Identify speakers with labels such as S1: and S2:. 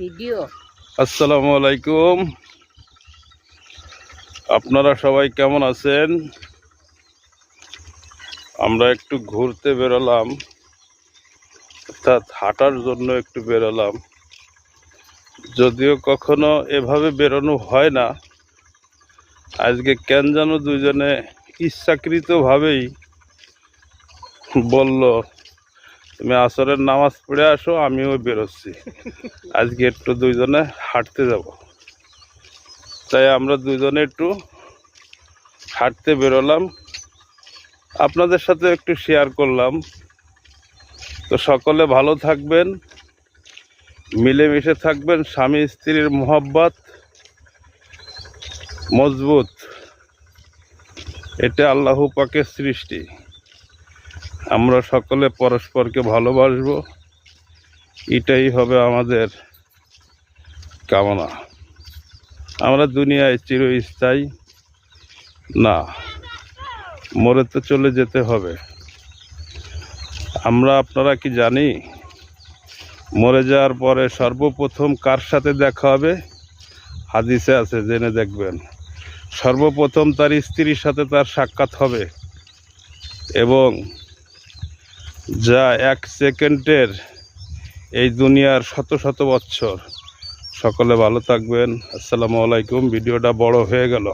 S1: Video.
S2: আসসালামু আলাইকুম। আপনারা সবাই কেমন আছেন? আমরা একটু ঘুরতে বেরোলাম, অর্থাৎ হাঁটার জন্য একটু বেরোলাম। যদিও কখনো এভাবে বেরোনো হয় না, আজকে কেন যেন দুজনে ইচ্ছাকৃতভাবেই বলল তুমি আসরের নামাজ পড়ে আসো, আমিও বেরোচ্ছি। আজকে একটু দুইজনে হাঁটতে যাব। তাই আমরা দুইজনে একটু হাঁটতে বেরোলাম। আপনাদের সাথে একটু শেয়ার করলাম। তো সকলে ভালো থাকবেন, মিলেমিশে থাকবেন, স্বামী স্ত্রীর মোহব্বত মজবুত। এটা আল্লাহ পাকের সৃষ্টি। আমরা সকলে পরস্পরকে ভালোবাসবো। এটাই হবে আমাদের কামনা। আমরা দুনিয়ায় চিরস্থায়ী। না, মরে তো চলে যেতে হবে। আমরা আপনারা কি জানি? মরে যাওয়ার পরে সর্বপ্রথম কার সাথে দেখা হবে? হাদিসে আছে, জেনে দেখবেন। সর্বপ্রথম তার স্ত্রীর সাথে তার সাক্ষাৎ হবে এবং যা এক সেকেন্ডের এই দুনিয়ার শত শত বছর। সকলে ভালো থাকবেন। আসসালামু আলাইকুম। ভিডিওটা বড় হয়ে গেল।